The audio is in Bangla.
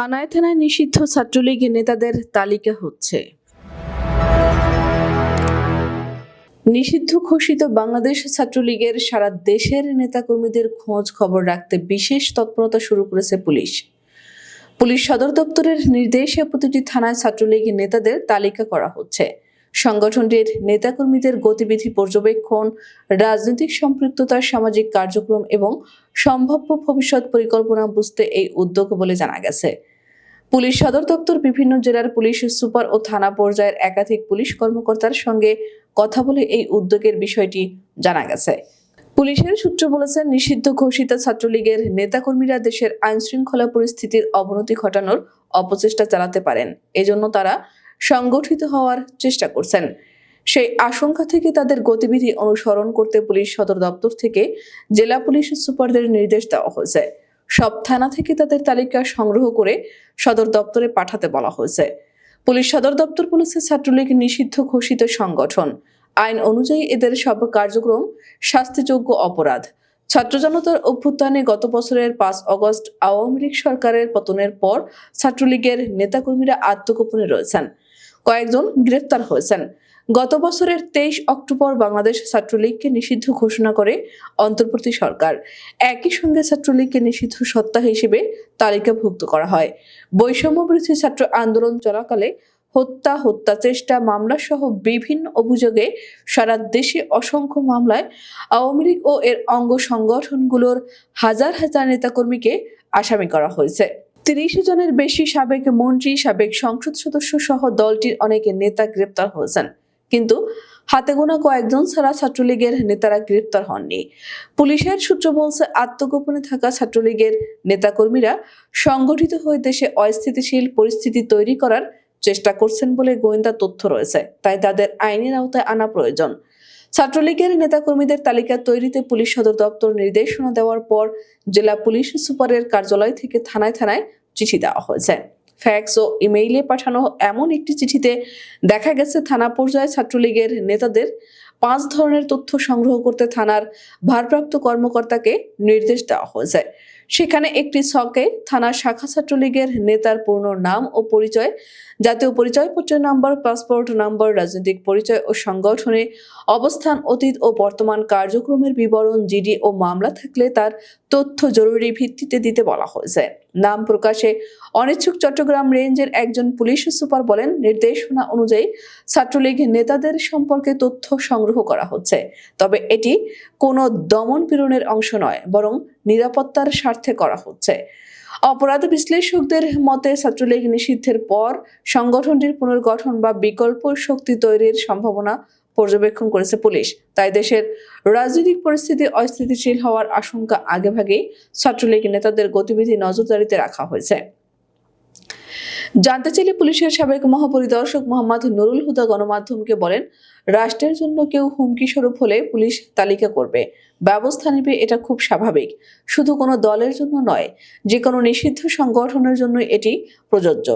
থানায় থানায় নিষিদ্ধ ছাত্রলীগ নেতাদের তালিকা হচ্ছে। নিষিদ্ধ ঘোষিত বাংলাদেশ ছাত্রলীগের সারা দেশের নেতাকর্মীদের খোঁজ খবর রাখতে বিশেষ তৎপরতা শুরু করেছে পুলিশ। পুলিশ সদর দপ্তরের নির্দেশে প্রতিটি থানায় ছাত্রলীগ নেতাদের তালিকা করা হচ্ছে। সংগঠনটির নেতাকর্মীদের গতিবিধি পর্যবেক্ষণ, রাজনৈতিক সম্পৃক্ততা, সামাজিক কার্যক্রম এবং সম্ভাব্য ভবিষ্যৎ পরিকল্পনা বুঝতে এই উদ্যোগ বলে জানা গেছে। পুলিশ সদর দপ্তর বিভিন্ন জেলার পুলিশ, সুপার ও থানা পর্যায়ের একাধিক পুলিশ কর্মকর্তার সঙ্গে কথা বলে এই উদ্যোগের বিষয়টি জানা গেছে। পুলিশের সূত্র বলেছেন নিষিদ্ধ ঘোষিত ছাত্রলীগের নেতাকর্মীরা দেশের আইন শৃঙ্খলা পরিস্থিতির অবনতি ঘটানোর অপচেষ্টা চালাতে পারেন। এজন্য তারা সংগঠিত হওয়ার চেষ্টা করছেন। সেই আশঙ্কা থেকে তাদের গতিবিধি অনুসরণ করতে পুলিশ সদর দপ্তর থেকে জেলা পুলিশ সুপারদের নির্দেশ দেওয়া হয়েছে। সব থানা থেকে তাদের তালিকা সংগ্রহ করে সদর দপ্তরে পাঠাতে বলা হয়েছে। পুলিশ সদর দপ্তর বলেছে, ছাত্রলীগ নিষিদ্ধ ঘোষিত সংগঠন। আইন অনুযায়ী এদের সব কার্যক্রম শাস্তিযোগ্য অপরাধ। ছাত্র জনতার অভ্যুত্থানে গত বছরের পাঁচ অগস্ট আওয়ামী লীগ সরকারের পতনের পর ছাত্রলীগের নেতাকর্মীরা আত্মগোপনে রয়েছেন। কয়েকজন গ্রেফতার হয়েছেন। গত বছরের তেইশ অক্টোবর বাংলাদেশ ছাত্রলীগকে নিষিদ্ধ ঘোষণা করে অন্তর্বর্তী সরকার। একই সঙ্গে ছাত্রলীগকে নিষিদ্ধ সত্তা হিসেবে তালিকাভুক্ত করা হয়। বৈষম্য বিরোধী ছাত্র আন্দোলন চলাকালে হত্যা হত্যা চেষ্টা মামলা সহ বিভিন্ন অভিযোগে সারা দেশে অসংখ্য মামলায় আওয়ামী লীগ ও এর অঙ্গ সংগঠনগুলোর হাজার হাজার নেতাকর্মীকে আসামি করা হয়েছে। তিরিশ জনের বেশি সাবেক মন্ত্রী, সাবেক সংসদ সদস্য সহ দলটির অনেক নেতা গ্রেপ্তার হয়েছেন। কিন্তু হাতে গোনা কয়েকজন ছাড়া ছাত্রলীগের নেতারা গ্রেপ্তার হননি। পুলিশের সূত্র বলছে, আত্মগোপনে থাকা ছাত্রলীগের নেতাকর্মীরা সংগঠিত হয়ে দেশে অস্থিতিশীল পরিস্থিতি তৈরি করার চেষ্টা করছেন বলে গোয়েন্দা তথ্য রয়েছে, তাই তাদের আইনের আওতায় আনা প্রয়োজন। ছাত্রলীগের নেতাকর্মীদের তালিকা তৈরিতে পুলিশ সদর দপ্তর নির্দেশনা দেওয়ার পর জেলা পুলিশ সুপারের কার্যালয় থেকে থানায় থানায় চিঠি দেওয়া হয়েছে। ফ্যাক্স ও ইমেইলে পাঠানো এমন একটি চিঠিতে দেখা গেছে থানা পর্যায়ে ছাত্রলীগের নেতাদের পাঁচ ধরনের তথ্য সংগ্রহ করতে থানার ভারপ্রাপ্ত কর্মকর্তাকে নির্দেশ দেওয়া হয়েছে। সেখানে একটি ছকে থানা শাখা ছাত্রলীগের নেতার পূর্ণ নাম ও পরিচয়, জাতীয় পরিচয়পত্র নাম্বার, পাসপোর্ট নাম্বার, রাজনৈতিক পরিচয় ও সংগঠনে অবস্থান, অতীত ও বর্তমান কার্যক্রমের বিবরণ, জিডি ও মামলা থাকলে তার তথ্য জরুরি ভিত্তিতে দিতে বলা হয়েছে। নাম প্রকাশে অনিচ্ছুক চট্টগ্রাম রেঞ্জের একজন পুলিশ সুপার বলেন, নির্দেশনা অনুযায়ী ছাত্রলীগ নেতাদের সম্পর্কে তথ্য সংগ্রহ করা হচ্ছে। তবে এটি কোনো দমন পীড়নের অংশ নয়, বরং নিরাপত্তার স্বার্থে করা হচ্ছে। অপরাধ বিশ্লেষকদের মতে ছাত্রলীগ নিষিদ্ধের পর সংগঠনটির পুনর্গঠন বা বিকল্প শক্তি তৈরির সম্ভাবনা পর্যবেক্ষণ করেছে পুলিশ। তাই দেশের রাজনৈতিক পরিস্থিতি অস্থিতিশীল হওয়ার আশঙ্কা আগেভাগেই ছাত্রলীগ নেতাদের গতিবিধি নজরদারিতে রাখা হয়েছে। জানতে চাইলে পুলিশের সাবেক মহাপরিদর্শক মোহাম্মদ নুরুল হুদা গণমাধ্যমকে বলেন, রাষ্ট্রের জন্য কেউ হুমকি স্বরূপ হলে পুলিশ তালিকা করবে। ব্যবস্থা নেবে এটা খুব স্বাভাবিক। শুধু কোনো দলের জন্য নয় যে কোনো নিষিদ্ধ সংগঠনের জন্য এটি প্রযোজ্য।